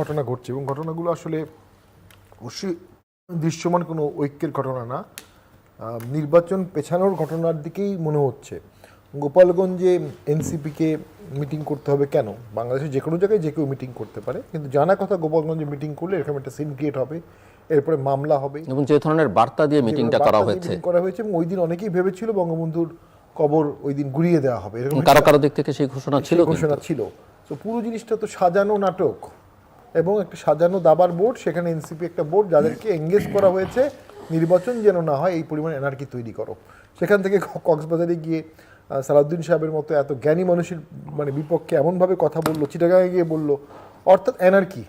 ঘটনা ঘটছে এবং ঘটনাগুলো আসলে অবশ্যই দৃশ্যমান কোনো ঐক্যের ঘটনা না। নির্বাচন পেছানোর ঘটনার দিকেই মনে হচ্ছে। গোপালগঞ্জে এনসিপিকে মিটিং করতে হবে কেন? বাংলাদেশের যে কোনো জায়গায় যে কেউ মিটিং করতে পারে কিন্তু জানা কথা গোপালগঞ্জে মিটিং করলে এরকম একটা সিন ক্রিয়েট হবে এরপরে মামলা হবে। এবং যে ধরনের বার্তা দিয়ে মিটিংটা করা হয়েছে। করা হয়েছে এবং ওই দিন অনেকেই ভেবেছিল বঙ্গবন্ধুর কবর ওই দিন ঘুরিয়ে দেওয়া হবে। এরকম কারও কারও দিক থেকে সেই ঘোষণা ছিল ঘোষণা ছিল। তো পুরো জিনিসটা তো সাজানো নাটক। এবং একটা সাজানো দাবার বোর্ড, সেখানে এনসিপি একটা বোর্ড যাদেরকে এঙ্গেজ করা হয়েছে। নির্বাচন যেন না হয়, এই পরিমাণ এনার্কি তৈরি করো। সেখান থেকে কক্সবাজারে গিয়ে সালাউদ্দিন সাহেবের মতো এত জ্ঞানী মানুষের মানে বিপক্ষে এমনভাবে কথা বলল চিটাগাঁয়ে গিয়ে বলল, অর্থাৎ এনার্কি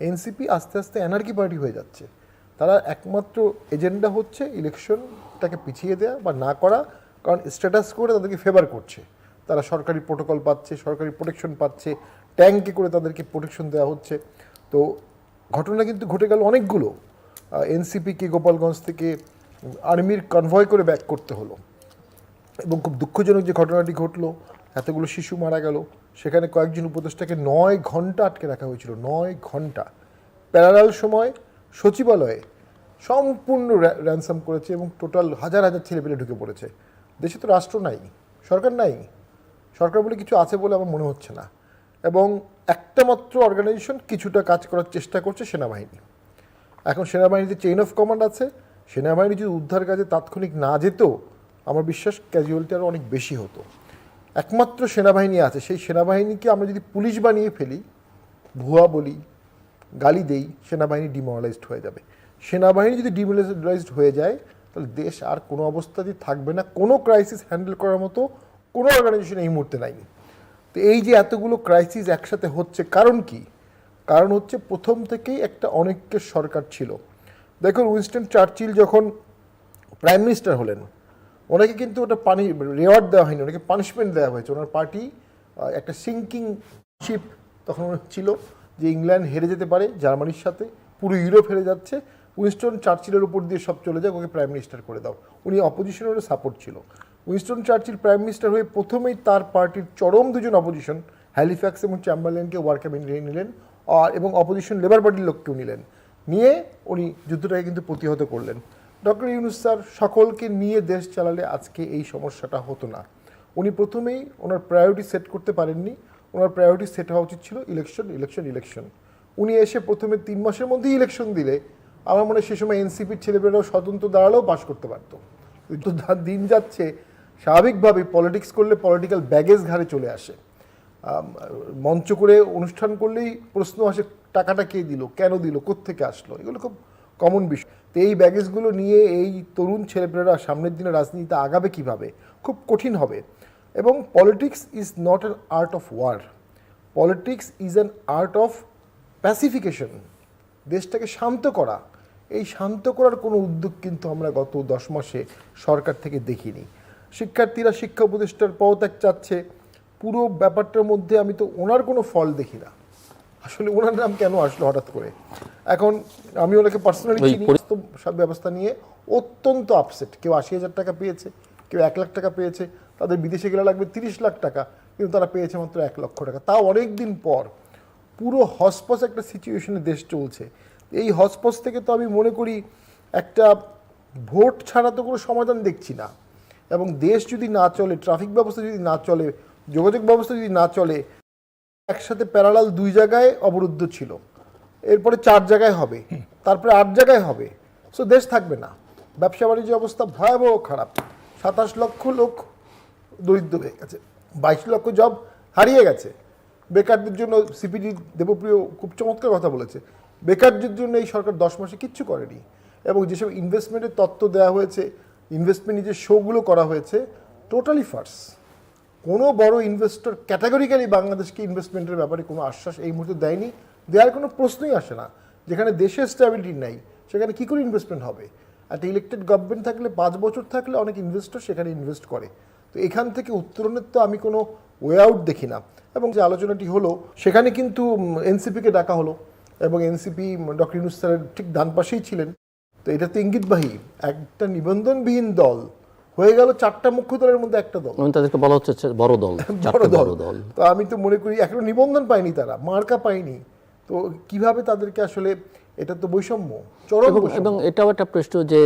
এনসিপি আস্তে আস্তে এনার্কি পার্টি হয়ে যাচ্ছে। তারা একমাত্র এজেন্ডা হচ্ছে ইলেকশনটাকে পিছিয়ে দেওয়া বা না করা, কারণ স্ট্যাটাস করে তাদেরকে ফেভার করছে। তারা সরকারি প্রোটোকল পাচ্ছে, সরকারি প্রোটেকশন পাচ্ছে ট্যাঙ্কে করে তাদেরকে প্রোটেকশন দেওয়া হচ্ছে। তো ঘটনা কিন্তু ঘটে গেল অনেকগুলো। এনসিপিকে গোপালগঞ্জ থেকে আর্মির কনভয় করে ব্যাক করতে হলো। এবং খুব দুঃখজনক যে ঘটনাটি ঘটলো, এতগুলো শিশু মারা গেল। সেখানে কয়েকজন উপদেষ্টাকে নয় ঘণ্টা আটকে রাখা হয়েছিল, নয় ঘণ্টা। প্যারালাল সময় সচিবালয়ে সম্পূর্ণ র্যানসাম করেছে এবং টোটাল হাজার হাজার ছেলেপেলে ঢুকে পড়েছে। দেশে তো রাষ্ট্র নাই, সরকার নাই। সরকার বলে কিছু আছে বলে আমার মনে হচ্ছে না। এবং একটা মাত্র অর্গানাইজেশন কিছুটা কাজ করার চেষ্টা করছে সেনাবাহিনী। এখন সেনাবাহিনীতে চেইন অফ কমান্ড আছে। সেনাবাহিনী যদি উদ্ধার কাজে তাৎক্ষণিক না যেত, আমার বিশ্বাস ক্যাজুয়ালিটি আরও অনেক বেশি হতো। একমাত্র সেনাবাহিনী আছে। সেই সেনাবাহিনীকে আমরা যদি পুলিশ বানিয়ে ফেলি, ভুয়া বলি, গালি দেই, সেনাবাহিনী ডিমোরালাইজড হয়ে যাবে। সেনাবাহিনী যদি ডিমোরালাইজড হয়ে যায়, তাহলে দেশ আর কোনো অবস্থাতেই থাকবে না। কোনো ক্রাইসিস হ্যান্ডেল করার মতো কোনো অর্গানাইজেশন এই মুহূর্তে নাই। তো এই যে এতগুলো ক্রাইসিস একসাথে হচ্ছে, কারণ কি? কারণ হচ্ছে প্রথম থেকেই একটা অনৈক্যের সরকার ছিল। দেখুন, উইনস্টন চার্চিল যখন প্রাইম মিনিস্টার হলেন, ওনাকে কিন্তু ওটা পানি রেওয়ার্ড দেওয়া হয়নি, ওনাকে পানিশমেন্ট দেওয়া হয়েছে। ওনার পার্টি একটা সিঙ্কিং শিপ তখন ছিল যে ইংল্যান্ড হেরে যেতে পারে, জার্মানির সাথে, পুরো ইউরোপ হেরে যাচ্ছে। উইনস্টন চার্চিলের উপর দিয়ে সব চলে যাক, ওকে প্রাইম মিনিস্টার করে দাও। উনি অপোজিশনেরও সাপোর্ট ছিল। উইনস্টন চার্চিল প্রাইম মিনিস্টার হয়ে প্রথমেই তার পার্টির চরম দুজন অপোজিশন হ্যালিফ্যাক্স এবং চ্যাম্বারলেনকে ওয়ার্কে নিয়ে নিলেন আর এবং অপোজিশন লেবার পার্টির লোককেও নিলেন। নিয়ে উনি যুদ্ধটাকে কিন্তু প্রতিহত করলেন। ডক্টর ইউনুস স্যার সকলকে নিয়ে দেশ চালালে আজকে এই সমস্যাটা হতো না। উনি প্রথমেই ওনার প্রায়োরিটি সেট করতে পারেননি। ওনার প্রায়োরিটি সেট হওয়া উচিত ছিল ইলেকশন ইলেকশন ইলেকশন উনি এসে প্রথমে তিন মাসের মধ্যেই ইলেকশন দিলে। আমার মনে হয় সে সময় এনসিপির ছেলেমেয়েরাও স্বতন্ত্র দাঁড়ালেও পাশ করতে পারতো। কিন্তু দিন যাচ্ছে স্বাভাবিকভাবে পলিটিক্স করলে পলিটিক্যাল ব্যাগেজ ঘাড়ে চলে আসে। মঞ্চ করে অনুষ্ঠান করলেই প্রশ্ন আসে, টাকাটা কে দিল, কেন দিল, কোত্থেকে আসলো? এগুলো খুব কমন বিষয়। তো এই ব্যাগেজগুলো নিয়ে এই তরুণ ছেলেপেলেরা সামনের দিনে রাজনীতিতে আগাবে কীভাবে? খুব কঠিন হবে। এবং politics is not an art of war politics is an art of pacification দেশটাকে শান্ত করা। এই শান্ত করার কোনো উদ্যোগ কিন্তু আমরা গত দশ মাসে সরকার থেকে দেখিনি। শিক্ষার্থীরা শিক্ষা উপদেষ্টার পদত্যাগ চাচ্ছে। পুরো ব্যাপারটার মধ্যে আমি তো ওনার কোনো ফল দেখি না। আসলে ওনার নাম কেন আসলো হঠাৎ করে? এখন আমি ওনাকে পার্সোনালি চিনি। সব ব্যবস্থা নিয়ে অত্যন্ত আপসেট কেউ আশি হাজার টাকা পেয়েছে কেউ এক লাখ টাকা পেয়েছে তাদের বিদেশে গেলে লাগবে তিরিশ লাখ টাকা কিন্তু তারা পেয়েছে মাত্র এক লক্ষ টাকা। তাও অনেক দিন পর পুরো হসপস একটা সিচুয়েশনে দেশ চলছে। এই হসপস থেকে তো আমি মনে করি একটা ভোট ছাড়া তো কোনো সমাধান দেখছি না। এবং দেশ যদি না চলে ট্রাফিক ব্যবস্থা যদি না চলে, যোগাযোগ ব্যবস্থা যদি না চলে, একসাথে প্যারালাল দুই জায়গায় অবরুদ্ধ ছিল। এরপরে চার জায়গায় হবে, তারপরে আট জায়গায় হবে। সো দেশ থাকবে না। ব্যবসা বাণিজ্য অবস্থা ভয়াবহ খারাপ। সাতাশ লক্ষ লোক দরিদ্র হয়ে গেছে। বাইশ লক্ষ জব হারিয়ে গেছে। বেকারদের জন্য সিপিডি দেবপ্রিয় খুব চমৎকার কথা বলেছে। বেকারদের জন্য এই সরকার দশ মাসে কিচ্ছু করেনি। এবং যেসব ইনভেস্টমেন্টের তত্ত্ব দেওয়া হয়েছে ইনভেস্টমেন্ট যে শোগুলো করা হয়েছে টোটালি ফার্স কোনো বড় ইনভেস্টর ক্যাটাগরিক্যালি বাংলাদেশকে ইনভেস্টমেন্টের ব্যাপারে কোনো আশ্বাস এই মুহূর্তে দেয়নি। দেওয়ার কোনো প্রশ্নই আসে না। যেখানে দেশের স্ট্যাবিলিটি নাই, সেখানে কী করে ইনভেস্টমেন্ট হবে? একটা ইলেকটেড গভর্নমেন্ট থাকলে, পাঁচ বছর থাকলে অনেক ইনভেস্টর সেখানে ইনভেস্ট করে। তো এখান থেকে উত্তরণের তো আমি কোনো ওয়ে আউট দেখি না। এবং যে আলোচনাটি হলো, সেখানে কিন্তু এনসিপিকে ডাকা হলো। এবং এনসিপি ডক্টর ইউনুস স্যারের ঠিক ডান পাশেই ছিলেন। তো এটা তো ইঙ্গিতবাহী। একটা নিবন্ধনবিহীন দল হয়ে গেল চারটা মুখ্য দলের মধ্যে একটা দল। এবং তাদেরকে বলা হচ্ছে বড় দল বড় দল। দল। তো আমি তো মনে করি এখনও নিবন্ধন পাইনি তারা মার্কা পাইনি তো কীভাবে তাদেরকে আসলে এটা তো বৈষম্য চরম এবং এটাও একটা প্রশ্ন যে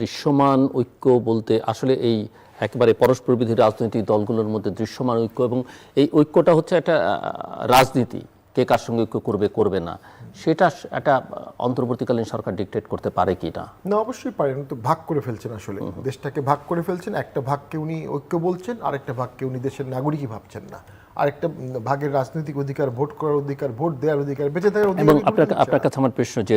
দৃশ্যমান ঐক্য বলতে আসলে এই একেবারে পরস্পর বিরোধী রাজনৈতিক দলগুলোর মধ্যে দৃশ্যমান ঐক্য এবং এই ঐক্যটা হচ্ছে একটা রাজনীতি কে কার সঙ্গে ঐক্য করবে করবে না। সেটা একটা অন্তর্বর্তীকালীন সরকার ডিকটেট করতে পারে কি না? না অবশ্যই পারেন তো ভাগ করে ফেলছেন আসলে। দেশটাকে ভাগ করে ফেলছেন একটা ভাগকে উনি ঐক্য বলছেন আরেকটা ভাগকে উনি দেশের নাগরিকই ভাবছেন না। আরেকটা ভাগের রাজনৈতিক অধিকার ভোট করার অধিকার ভোট দেওয়ার অধিকার বেঁচে থাকার অধিকার এবং আপনার আপনার কাছে আমার প্রশ্ন যে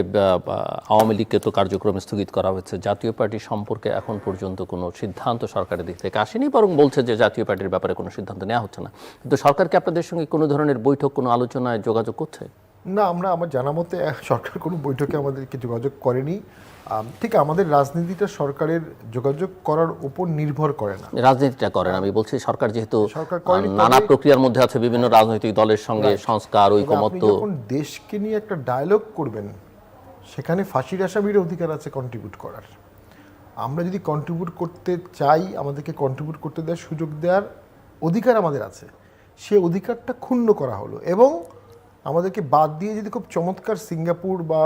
আওয়ামী লীগকে তো কার্যক্রম স্থগিত করা হয়েছে জাতীয় পার্টি সম্পর্কে এখন পর্যন্ত কোনো সিদ্ধান্ত সরকারের দিক থেকে আসেনি বরং বলছে যে জাতীয় পার্টির ব্যাপারে কোনো সিদ্ধান্ত নেওয়া হচ্ছে না। কিন্তু সরকারকে আপনাদের সঙ্গে কোনো ধরনের বৈঠক কোনো আলোচনায় যোগাযোগ করছে? না আমরা আমার জানা মতে সরকার কোনো বৈঠকে আমাদেরকে যোগাযোগ করেনি। ঠিক আমাদের রাজনীতিটা সরকারের যোগাযোগ করার উপর নির্ভর করে না। রাজনীতিটা করেন আমি বলছি সরকার যেহেতু নানা প্রক্রিয়ার মধ্যে আছে বিভিন্ন রাজনৈতিক দলের সঙ্গে সংস্কার ঐকমত্য। যখন দেশকে নিয়ে একটা ডায়লগ করবেন সেখানে ফাঁসির আসামির অধিকার আছে কন্ট্রিবিউট করার। আমরা যদি কন্ট্রিবিউট করতে চাই আমাদেরকে কন্ট্রিবিউট করতে দেওয়ার সুযোগ দেওয়ার অধিকার আমাদের আছে। সে অধিকারটা ক্ষুণ্ণ করা হলো এবং আমাদেরকে বাদ দিয়ে যদি খুব চমৎকার সিঙ্গাপুর বা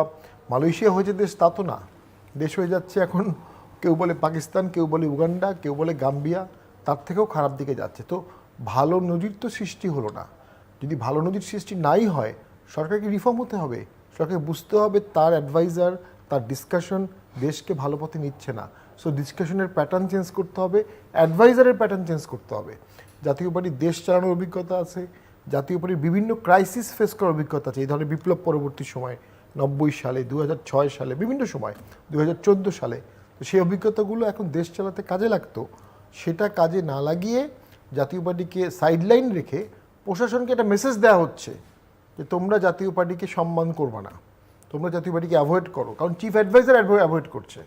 মালয়েশিয়া হয়েছে দেশ, তা তো না। দেশ হয়ে যাচ্ছে এখন, কেউ বলে পাকিস্তান, কেউ বলে উগান্ডা, কেউ বলে গাম্বিয়া, তার থেকেও খারাপ দিকে যাচ্ছে। তো ভালো নজির তো সৃষ্টি হলো না। যদি ভালো নজির সৃষ্টি নাই হয়, সরকারকে রিফর্ম হতে হবে। সরকারকে বুঝতে হবে তার অ্যাডভাইজার তার ডিসকাশন দেশকে ভালো পথে নিচ্ছে না। সো ডিসকাশনের প্যাটার্ন চেঞ্জ করতে হবে অ্যাডভাইজারের প্যাটার্ন চেঞ্জ করতে হবে। জাতীয় পার্টির দেশ চালানোর অভিজ্ঞতা আছে জাতীয় পার্টির বিভিন্ন ক্রাইসিস ফেস করার অভিজ্ঞতা আছে। এই ধরনের বিপ্লব পরবর্তী সময় নব্বই সালে দু হাজার ছয় সালে বিভিন্ন সময় দু হাজার চোদ্দ সালে। তো সেই অভিজ্ঞতাগুলো এখন দেশ চালাতে কাজে লাগতো। সেটা কাজে না লাগিয়ে জাতীয় পার্টিকে সাইডলাইন রেখে প্রশাসনকে একটা মেসেজ দেওয়া হচ্ছে যে তোমরা জাতীয় পার্টিকে সম্মান করবে না। তোমরা জাতীয় পার্টিকে অ্যাভয়েড করো। কারণ চিফ অ্যাডভাইজার অ্যাভয়েড করছে।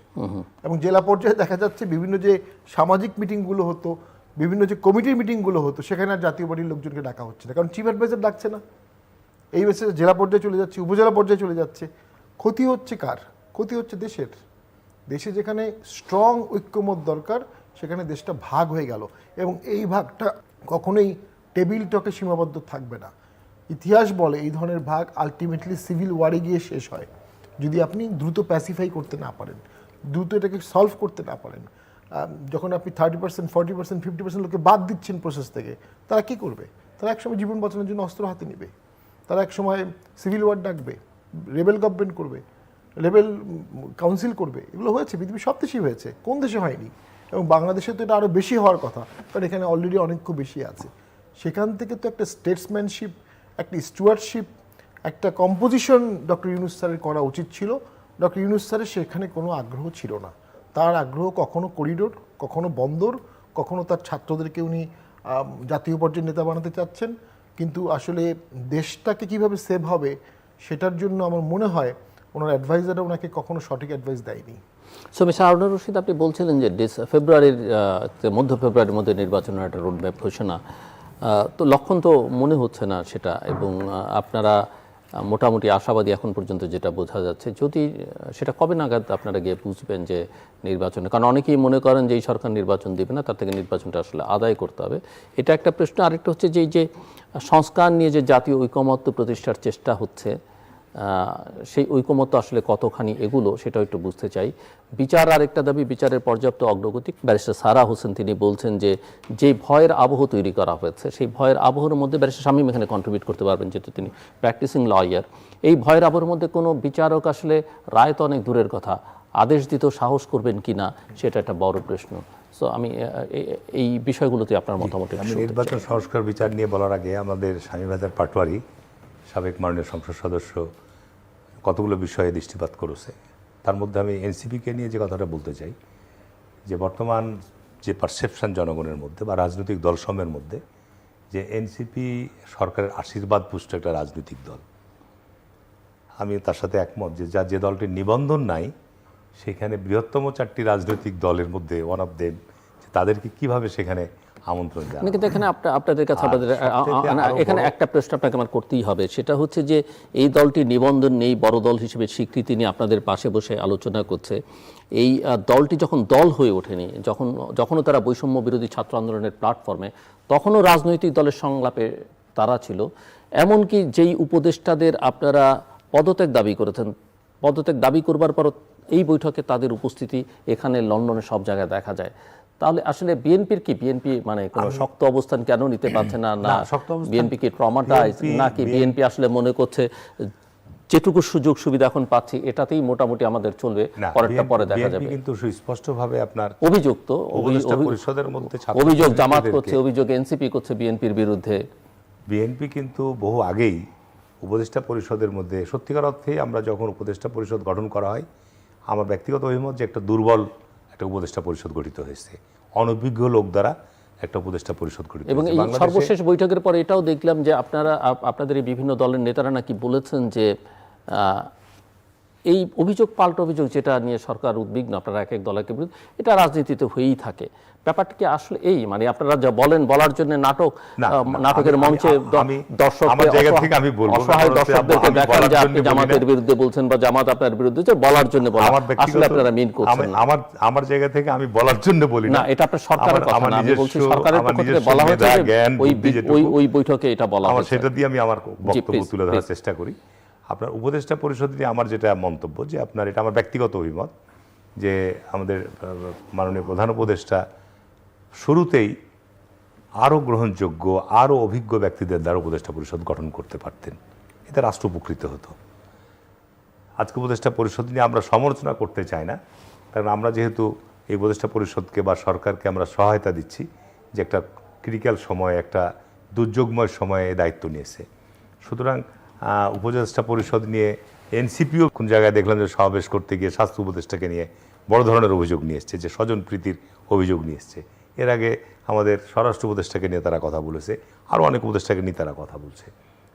এবং জেলা পর্যায়ে দেখা যাচ্ছে বিভিন্ন যে সামাজিক মিটিংগুলো হতো বিভিন্ন যে কমিটির মিটিংগুলো হতো, সেখানে আর জাতীয় পার্টির লোকজনকে ডাকা হচ্ছে না। কারণ চিফ অ্যাডভাইজার ডাকছে না। এই মেসেজ জেলা পর্যায়ে চলে যাচ্ছে, উপজেলা পর্যায়ে চলে যাচ্ছে। ক্ষতি হচ্ছে কার? ক্ষতি হচ্ছে দেশের। দেশে যেখানে স্ট্রং ঐক্যমত দরকার, সেখানে দেশটা ভাগ হয়ে গেল। এবং এই ভাগটা কখনোই টেবিল টকে সীমাবদ্ধ থাকবে না। ইতিহাস বলে এই ধরনের ভাগ আলটিমেটলি সিভিল ওয়ারে গিয়ে শেষ হয়। যদি আপনি দ্রুত প্যাসিফাই করতে না পারেন, দ্রুত এটাকে সলভ করতে না পারেন যখন আপনি thirty percent forty percent fifty percent লোককে বাদ দিচ্ছেন প্রসেস থেকে, তারা কী করবে? তারা একসময় জীবন বাঁচানোর জন্য অস্ত্র হাতে নেবে। তারা একসময় সিভিল ওয়ার ডাকবে রেবেল গভর্নমেন্ট করবে রেবেল কাউন্সিল করবে। এগুলো হয়েছে পৃথিবীর সব দেশেই হয়েছে, কোন দেশে হয়নি? এবং বাংলাদেশে তো এটা আরও বেশি হওয়ার কথা, কারণ এখানে অলরেডি অনেক খুব বেশি আছে। সেখান থেকে তো একটা স্টেটসম্যানশিপ একটা স্টুয়ার্ডশিপ একটা কম্পোজিশন ডক্টর ইউনুস স্যারের করা উচিত ছিল। ডক্টর ইউনুস স্যারের সেখানে কোনো আগ্রহ ছিল না। তার আগ্রহ কখনো করিডোর, কখনো বন্দর, কখনো তার ছাত্রদেরকে উনি জাতীয় পর্যায়ের নেতা বানাতে চাচ্ছেন। কিন্তু আসলে দেশটাকে কীভাবে সেভ হবে সেটার জন্য আমার মনে হয় ওনার অ্যাডভাইজাররা ওনাকে কখনো সঠিক অ্যাডভাইস দেয়নি। সো মিস্টার হারুনুর রশিদ আপনি বলছিলেন যে ফেব্রুয়ারির মধ্য ফেব্রুয়ারির মধ্যে নির্বাচনের একটা রোডম্যাপ ঘোষণা তো লক্ষণ তো মনে হচ্ছে না সেটা এবং আপনারা মোটামুটি আশাবাদী এখন পর্যন্ত যেটা বোঝা যাচ্ছে। যদি সেটা কবে নাগাদ আপনারা গিয়ে বুঝবেন যে নির্বাচনে? কারণ অনেকেই মনে করেন যে এই সরকার নির্বাচন দেবে না, তার থেকে নির্বাচনটা আসলে আদায় করতে হবে। এটা একটা প্রশ্ন। আরেকটা হচ্ছে যে যে সংস্কার নিয়ে যে জাতীয় ঐকমত্য প্রতিষ্ঠার চেষ্টা হচ্ছে সেই ঐকমত্য আসলে কতখানি এগুলো সেটাও একটু বুঝতে চাই। বিচার আর একটা দাবি বিচারের পর্যাপ্ত অগ্রগতি ব্যারিস্টার সারা হোসেন তিনি বলছেন যে যে ভয়ের আবহ তৈরি করা হয়েছে সেই ভয়ের আবহের মধ্যে ব্যারিস্টার শামীম এখানে কন্ট্রিবিউট করতে পারবেন যেহেতু তিনি প্র্যাকটিসিং লয়ার এই ভয়ের আবহের মধ্যে কোনো বিচারক আসলে রায় তো অনেক দূরের কথা আদেশ দিতেও সাহস করবেন কি না সেটা একটা বড় প্রশ্ন। সো আমি এই বিষয়গুলোতে আপনার মতামত আমি নির্বাচন সংস্কার বিচার নিয়ে বলার আগে আমাদের স্বামীবাজার পাটোয়ারি সাবেক মাননীয় সংসদ সদস্য কতগুলো বিষয়ে দৃষ্টিপাত করেছে। তার মধ্যে আমি এনসিপিকে নিয়ে যে কথাটা বলতে চাই, যে বর্তমান যে পারসেপশন জনগণের মধ্যে বা রাজনৈতিক দলসমূহের মধ্যে, যে এনসিপি সরকারের আশীর্বাদ পুষ্ট একটা রাজনৈতিক দল। আমি তার সাথে একমত যে যা, যে দলটির নিবন্ধন নাই, সেখানে বৃহত্তম চারটি রাজনৈতিক দলের মধ্যে ওয়ান অফ দেম তাদেরকে কীভাবে সেখানে আমন্ত্রণ জানানো না, কিন্তু এখানে আপনা- আপনাদের কাছে আপনাদের এখানে একটা প্রশ্ন আপনাকে আমার করতেই হবে সেটা হচ্ছে যে এই দলটির নিবন্ধন নেই বড় দল হিসেবে স্বীকৃতি নিয়ে আপনাদের পাশে বসে আলোচনা করছে। এই দলটি যখন দল হয়ে ওঠেনি যখন যখনও তারা বৈষম্য বিরোধী ছাত্র আন্দোলনের প্ল্যাটফর্মে তখনও রাজনৈতিক দলের সংলাপে তারা ছিল। এমনকি যেই উপদেষ্টাদের আপনারা পদত্যাগ দাবি করেছেন পদত্যাগ দাবি করবার পর এই বৈঠকে তাদের উপস্থিতি এখানে লন্ডনে সব জায়গায় দেখা যায়। তাহলে আসলে বিএনপির কি? বিএনপি মানে কোনো শক্ত অবস্থান কেন নিতে পারছে না? না না, শক্ত অবস্থান- বিএনপি কি ট্রমাটাইজ নাকি বিএনপি আসলে মনে করছে যেটুকু সুযোগ সুবিধা এখন পাচ্ছি এটাতেই মোটামুটি আমাদের চলবে পরেরটা পরে দেখা যাবে। কিন্তু সুস্পষ্টভাবে আপনার অভিযোগ তো পরিষদের মধ্যে ছাত্র অভিযোগ জামাত করছে অভিযোগ এনসিপি করছে বিএনপির বিরুদ্ধে। বিএনপি কিন্তু বহু আগেই উপদেষ্টা পরিষদের মধ্যে সত্যিকার অর্থে আমরা যখন উপদেষ্টা পরিষদ গঠন করা হয় আমার ব্যক্তিগত অভিমত যে একটা দুর্বল একটা উপদেষ্টা পরিষদ গঠিত হয়েছে। অনভিজ্ঞ লোক দ্বারা একটা উপদেষ্টা পরিষদ গঠিত এবং এই সর্বশেষ বৈঠকের পর এটাও দেখলাম যে আপনারা আপনাদের এই বিভিন্ন দলের নেতারা নাকি বলেছেন যে আহ, এই অভিযোগ পাল্টা অভিযোগ যেটা নিয়ে সরকার উদ্বিগ্ন আপনারা এক এক দলের বিরুদ্ধে এটা রাজনীতিতে হয়েই থাকে। ব্যাপারটা কি আসলে এই? মানে আপনারা যা বলেন বলার জন্য নাটক নাটকের মঞ্চে আমি- বলব, অসহায় দর্শকদেরকে যে আপনি জামাতের বিরুদ্ধে বলছেন বা জামাত আপনার বিরুদ্ধে যে বলার জন্য বলা আসলে আপনারা মিন করছেন আমার আমার জায়গা থেকে আমি বলার জন্য বলি না। এটা আপনার সরকারের কথা না। আমি বলছি সরকারের পক্ষ থেকে বলা হয়েছে ওই ওই বৈঠকে এটা বলা হয়েছে। সেটা দিয়ে আমি আমার বক্তব্য তুলে ধরার চেষ্টা করি। আপনার উপদেষ্টা পরিষদ নিয়ে আমার যেটা মন্তব্য যে আপনার এটা আমার ব্যক্তিগত অভিমত যে আমাদের মাননীয় প্রধান উপদেষ্টা শুরুতেই আরও গ্রহণযোগ্য, আরও অভিজ্ঞ ব্যক্তিদের দ্বারা উপদেষ্টা পরিষদ গঠন করতে পারতেন। এতে রাষ্ট্র উপকৃত হতো। আজকে উপদেষ্টা পরিষদ নিয়ে আমরা সমালোচনা করতে চাই না, কারণ আমরা যেহেতু এই উপদেষ্টা পরিষদকে বা সরকারকে আমরা সহায়তা দিচ্ছি যে একটা ক্রিটিক্যাল সময়, একটা দুর্যোগময় সময়ে দায়িত্ব নিয়েছে। সুতরাং উপদেষ্টা পরিষদ নিয়ে এনসিপিও কোন জায়গায় দেখলাম যে সমাবেশ করতে গিয়ে স্বাস্থ্য উপদেষ্টাকে নিয়ে বড় ধরনের অভিযোগ নিয়ে এসছে, যে স্বজন প্রীতির অভিযোগ নিয়ে এসছে। এর আগে আমাদের স্বরাষ্ট্র উপদেষ্টাকে নিয়ে তারা কথা বলেছে আরও অনেক উপদেষ্টাকে নিয়ে তারা কথা বলছে।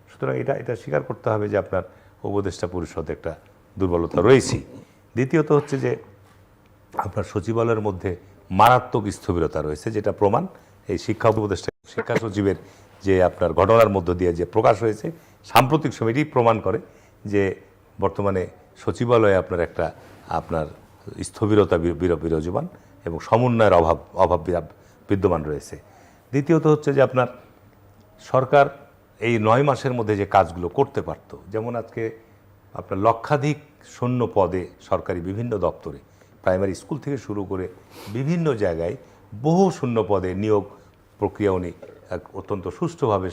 সুতরাং এটা এটা স্বীকার করতে হবে যে আপনার উপদেষ্টা পরিষদ একটা দুর্বলতা রয়েছেই। দ্বিতীয়ত হচ্ছে যে আপনার সচিবালয়ের মধ্যে মারাত্মক স্থবিরতা রয়েছে, যেটা প্রমাণ এই শিক্ষা উপদেষ্টা শিক্ষা সচিবের যে আপনার ঘটনার মধ্য দিয়ে যে প্রকাশ হয়েছে সাম্প্রতিক সময় এটি প্রমাণ করে যে বর্তমানে সচিবালয়ে আপনার একটা, আপনার স্থবিরতা বিরাজমান এবং সমন্বয়ের অভাব অভাব বিদ্যমান রয়েছে। দ্বিতীয়ত হচ্ছে যে আপনার সরকার এই নয় মাসের মধ্যে যে কাজগুলো করতে পারতো, যেমন আজকে আপনার লক্ষাধিক শূন্য পদে সরকারি বিভিন্ন দপ্তরে, প্রাইমারি স্কুল থেকে শুরু করে বিভিন্ন জায়গায় বহু শূন্য পদে নিয়োগ প্রক্রিয়া উনি অত্যন্ত সুষ্ঠুভাবে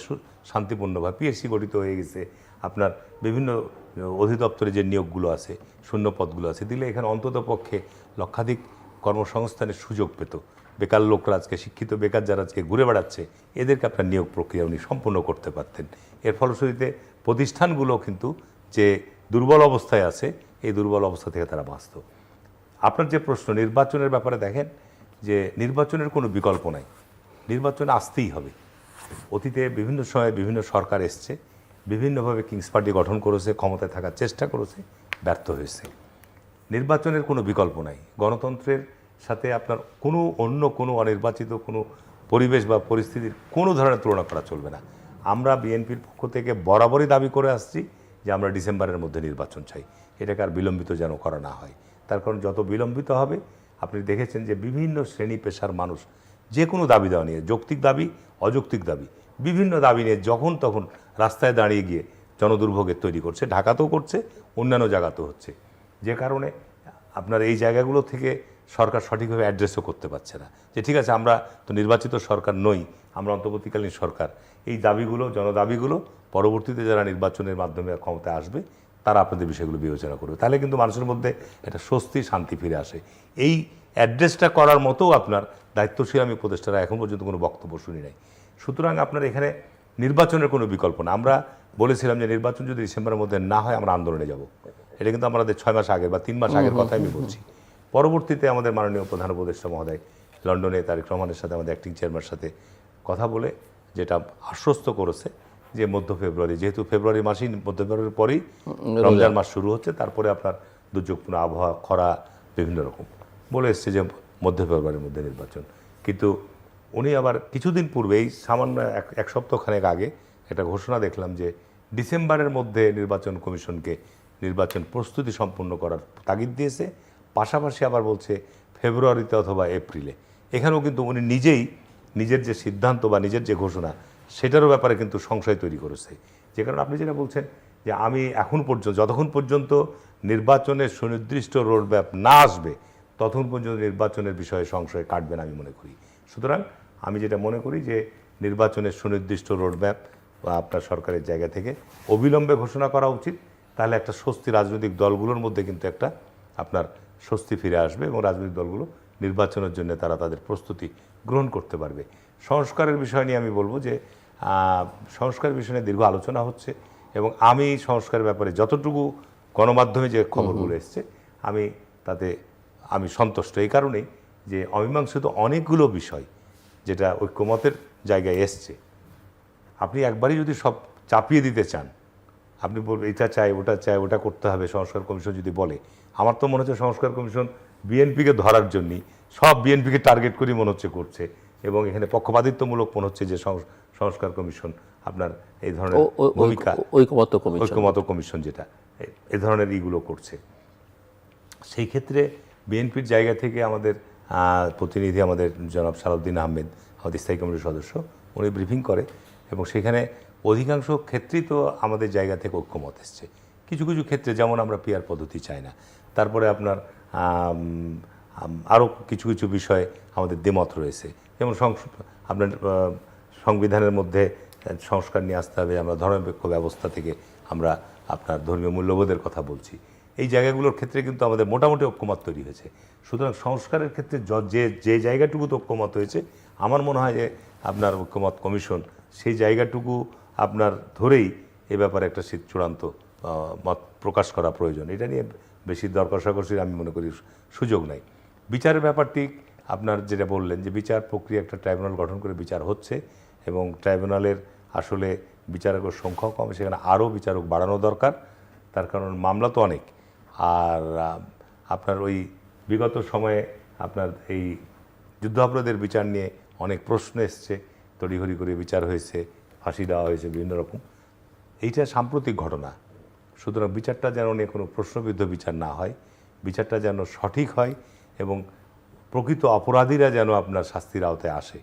শান্তিপূর্ণভাবে পিএসসি গঠিত হয়ে গেছে। আপনার বিভিন্ন অধিদপ্তরে যে নিয়োগগুলো আছে, শূন্য পদগুলো আছে, দিলে এখানে অন্তত পক্ষে লক্ষাধিক কর্মসংস্থানের সুযোগ পেত। বেকার লোকরা আজকে, শিক্ষিত বেকার যারা আজকে ঘুরে বেড়াচ্ছে, এদেরকে আপনার নিয়োগ প্রক্রিয়া উনি সম্পূর্ণ করতে পারতেন। এর ফলশ্রুতিতে প্রতিষ্ঠানগুলো কিন্তু যে দুর্বল অবস্থায় আছে, এই দুর্বল অবস্থা থেকে তারা বাঁচত। আপনার যে প্রশ্ন, নির্বাচনের ব্যাপারে দেখেন যে নির্বাচনের কোনো বিকল্প নাই। নির্বাচনে আসতেই হবে। অতীতে বিভিন্ন সময়ে বিভিন্ন সরকার এসছে, বিভিন্নভাবে কিংস পার্টি গঠন করেছে, ক্ষমতায় থাকার চেষ্টা করেছে, ব্যর্থ হয়েছে। নির্বাচনের কোনো বিকল্প নাই। গণতন্ত্রের সাথে আপনার কোনো অন্য কোনো অনির্বাচিত কোনো পরিবেশ বা পরিস্থিতির কোনো ধরনের তুলনা করা চলবে না। আমরা বিএনপির পক্ষ থেকে বরাবরই দাবি করে আসছি যে আমরা ডিসেম্বরের মধ্যে নির্বাচন চাই। এটাকে আর বিলম্বিত যেন করা না হয়। তার কারণ যত বিলম্বিত হবে, আপনি দেখেছেন যে বিভিন্ন শ্রেণি পেশার মানুষ যে কোনো দাবি দেওয়া নিয়ে, যৌক্তিক দাবি অযৌক্তিক দাবি। বিভিন্ন দাবি নিয়ে যখন তখন রাস্তায় দাঁড়িয়ে গিয়ে জনদুর্ভোগের তৈরি করছে ঢাকাতেও করছে, অন্যান্য জায়গাতেও হচ্ছে। যে কারণে আপনার এই জায়গাগুলো থেকে সরকার সঠিকভাবে অ্যাড্রেসও করতে পারছে না। যে ঠিক আছে, আমরা তো নির্বাচিত সরকার নই, আমরা অন্তর্বর্তীকালীন সরকার। এই দাবিগুলো, জনদাবিগুলো পরবর্তীতে যারা নির্বাচনের মাধ্যমে ক্ষমতায় আসবে তারা আপনাদের বিষয়গুলো বিবেচনা করবে। তাহলে কিন্তু মানুষের মধ্যে একটা স্বস্তি শান্তি ফিরে আসে। এই অ্যাড্রেসটা করার মতো আপনার দায়িত্বশীল আমি উপদেষ্টারা এখন পর্যন্ত কোনো বক্তব্য শুনি নাই। সুতরাং আপনার এখানে নির্বাচনের কোনো বিকল্প না। আমরা বলেছিলাম যে নির্বাচন যদি ডিসেম্বরের মধ্যে না হয় আমরা আন্দোলনে যাব। এটা কিন্তু আমাদের ছয় মাস আগের বা তিন মাস আগের কথাই আমি বলছি। পরবর্তীতে আমাদের মাননীয় প্রধান উপদেষ্টা মহোদয় লন্ডনে তারেক রহমানের সাথে আমাদের অ্যাক্টিং চেয়ারম্যানের সাথে কথা বলে যেটা আশ্বস্ত করেছে যে মধ্য ফেব্রুয়ারি যেহেতু ফেব্রুয়ারি মাসেই মধ্য ফেব্রুয়ারির পরেই রমজান মাস শুরু হচ্ছে তারপরে আপনার দুর্যোগপূর্ণ আবহাওয়া খরা বিভিন্ন রকম। বলে এসছে যে মধ্য ফেব্রুয়ারির মধ্যে নির্বাচন। কিন্তু উনি আবার কিছুদিন পূর্বেই সামান্য এক এক সপ্তাহখানেক আগে একটা ঘোষণা দেখলাম যে ডিসেম্বরের মধ্যে নির্বাচন কমিশনকে নির্বাচন প্রস্তুতি সম্পূর্ণ করার তাগিদ দিয়েছে। পাশাপাশি আবার বলছে ফেব্রুয়ারিতে অথবা এপ্রিলে। এখানেও কিন্তু উনি নিজেই নিজের যে সিদ্ধান্ত বা নিজের যে ঘোষণা সেটারও ব্যাপারে কিন্তু সংশয় তৈরি করেছে। যে কারণে আপনি যেটা বলছেন যে আমি এখন পর্যন্ত, যতক্ষণ পর্যন্ত নির্বাচনের সুনির্দিষ্ট রোডম্যাপ না আসবে, ততক্ষণ পর্যন্ত নির্বাচনের বিষয়ে সংশয় কাটবে না আমি মনে করি। সুতরাং আমি যেটা মনে করি যে নির্বাচনের সুনির্দিষ্ট রোড রোডম্যাপ আপনার সরকারের জায়গা থেকে অবিলম্বে ঘোষণা করা উচিত। তাহলে একটা স্বস্তি রাজনৈতিক দলগুলোর মধ্যে কিন্তু একটা আপনার স্বস্তি ফিরে আসবে এবং রাজনৈতিক দলগুলো নির্বাচনের জন্য তারা তাদের প্রস্তুতি গ্রহণ করতে পারবে। সংস্কারের বিষয় নিয়ে আমি বলব যে আহ, সংস্কারের বিষয় নিয়ে দীর্ঘ আলোচনা হচ্ছে এবং আমি সংস্কারের ব্যাপারে যতটুকু গণমাধ্যমে যে খবরগুলো এসছে আমি তাতে আমি সন্তুষ্ট। এই কারণেই যে অমীমাংসিত অনেকগুলো বিষয় যেটা ঐক্যমতের জায়গায় এসছে আপনি একবারই যদি সব চাপিয়ে দিতে চান আপনি বলবেন এটা চাই ওটা চাই ওটা করতে হবে। সংস্কার কমিশন যদি বলে আমার তো মনে হচ্ছে সংস্কার কমিশন বিএনপিকে ধরার জন্যই সব বিএনপিকে টার্গেট করেই মনে হচ্ছে করছে। এবং এখানে পক্ষপাতিত্বমূলক মনে হচ্ছে যে সংস- সংস্কার কমিশন আপনার এই ধরনের ভূমিকা ঐক্য- ঐক্যমত্য কমিশন। ঐক্যমত কমিশন যেটা এ- এ ধরনের ইগুলো করছে। সেই ক্ষেত্রে বিএনপির জায়গা থেকে আমাদের প্রতিনিধি আমাদের জনাব সালাউদ্দিন আহমেদ আমাদের স্থায়ী কমিটির সদস্য উনি ব্রিফিং করে এবং সেখানে অধিকাংশ ক্ষেত্রেই তো আমাদের জায়গা থেকে ঐক্যমত এসছে। কিছু কিছু ক্ষেত্রে যেমন আমরা পিয়ার পদ্ধতি চাই না। তারপরে আপনার আরও কিছু কিছু বিষয়ে আমাদের দ্বিমত রয়েছে। যেমন আপনার সংবিধানের মধ্যে সংস্কার নিয়ে আসতে হবে, আমরা ধর্মনিরপেক্ষ ব্যবস্থা থেকে আমরা আপনার ধর্মীয় মূল্যবোধের কথা বলছি। এই জায়গাগুলোর ক্ষেত্রে কিন্তু আমাদের মোটামুটি ঐক্যমত তৈরি হয়েছে। সুতরাং সংস্কারের ক্ষেত্রে য- যে জায়গাটুকুতে ঐক্যমত হয়েছে, আমার মনে হয় যে আপনার ঐক্যমত কমিশন সেই জায়গাটুকু আপনার ধরেই এ ব্যাপারে একটা শীত চূড়ান্ত মত প্রকাশ করা প্রয়োজন। এটা নিয়ে বেশি দর কষাকষির আমি মনে করি সুযোগ নাই। বিচারের ব্যাপারটি আপনার যেটা বললেন যে বিচার প্রক্রিয়া একটা ট্রাইব্যুনাল গঠন করে বিচার হচ্ছে এবং ট্রাইব্যুনালের আসলে বিচারকের সংখ্যাও কম, সেখানে আরও বিচারক বাড়ানো দরকার। তার কারণ মামলা তো অনেক। আর আপনার ওই বিগত সময়ে আপনার এই যুদ্ধাপরাধের বিচার নিয়ে অনেক প্রশ্ন এসছে, তড়িঘড়ি করে বিচার হয়েছে, ফাঁসি দেওয়া হয়েছে, বিভিন্ন রকম। এইটা সাম্প্রতিক ঘটনা। সুতরাং বিচারটা যেন নিয়ে কোনো প্রশ্নবিদ্ধ বিচার না হয়, বিচারটা যেন সঠিক হয় এবং প্রকৃত অপরাধীরা যেন আপনার শাস্তির আওতায় আসে।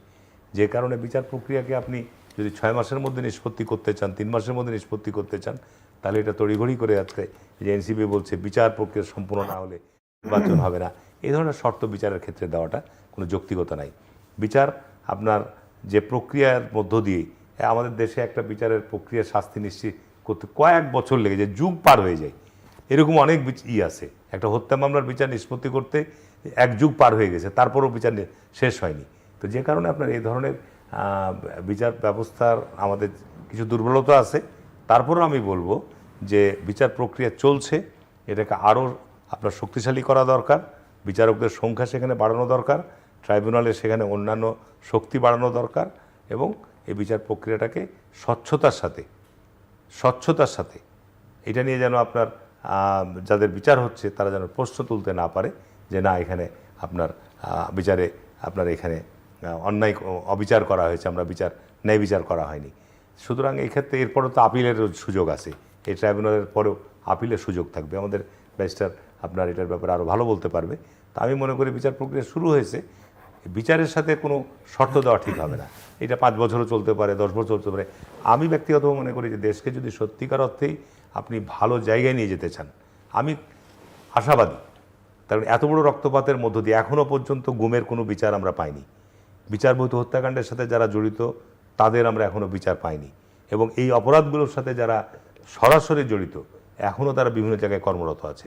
যে কারণে বিচার প্রক্রিয়াকে আপনি যদি ছয় মাসের মধ্যে নিষ্পত্তি করতে চান, তিন মাসের মধ্যে নিষ্পত্তি করতে চান, তাহলে এটা তড়িঘড়ি করে আজকে যে এনসিবি বলছে, বিচার প্রক্রিয়া সম্পূর্ণ না হলে নির্বাচন হবে না। এই ধরনের শর্ত বিচারের ক্ষেত্রে দেওয়াটা কোনো যৌক্তিকতা নাই। বিচার আপনার যে প্রক্রিয়ার মধ্য দিয়ে আমাদের দেশে একটা বিচারের প্রক্রিয়া শাস্তি নিশ্চিত করতে কয়েক বছর লেগে যায়, যুগ পার হয়ে যায়। এরকম অনেক ই আছে। একটা হত্যা মামলার বিচার নিষ্পত্তি করতে এক যুগ পার হয়ে গেছে, তারপরও বিচার শেষ হয়নি। তো যে কারণে আপনার এই ধরনের বিচার ব্যবস্থার আমাদের কিছু দুর্বলতা আছে। তারপরও আমি বলব যে বিচার প্রক্রিয়া চলছে, এটাকে আরও আপনার শক্তিশালী করা দরকার, বিচারকদের সংখ্যা সেখানে বাড়ানো দরকার, ট্রাইব্যুনালে সেখানে অন্যান্য শক্তি বাড়ানো দরকার এবং এই বিচার প্রক্রিয়াটাকে স্বচ্ছতার সাথে স্বচ্ছতার সাথে, এটা নিয়ে যেন আপনার যাদের বিচার হচ্ছে তারা যেন প্রশ্ন তুলতে না পারে। যে না, এখানে আপনার বিচারে আপনার এখানে অন্যায় অবিচার করা হয়েছে, আমরা বিচার, ন্যায় বিচার করা হয়নি। সুতরাং এই ক্ষেত্রে এরপরও তো আপিলের সুযোগ আছে। এই ট্রাইব্যুনালের পরেও আপিলের সুযোগ থাকবে। আমাদের ব্যারিস্টার আপনার এটার ব্যাপারে আরও ভালো বলতে পারবে। তা আমি মনে করি বিচার প্রক্রিয়া শুরু হয়েছে। বিচারের সাথে কোনো শর্ত দেওয়া ঠিক হবে না। এটা পাঁচ বছরও চলতে পারে, দশ বছর চলতে পারে। আমি ব্যক্তিগত মনে করি যে দেশকে যদি সত্যিকার অর্থেই আপনি ভালো জায়গায় নিয়ে যেতে চান, আমি আশাবাদী। কারণ এত বড় রক্তপাতের মধ্য দিয়ে এখনও পর্যন্ত গুমের কোনো বিচার আমরা পাইনি। বিচারভূত হত্যাকাণ্ডের সাথে যারা জড়িত, তাদের আমরা এখনও বিচার পাইনি। এবং এই অপরাধগুলোর সাথে যারা সরাসরি জড়িত এখনও তারা বিভিন্ন জায়গায় কর্মরত আছে।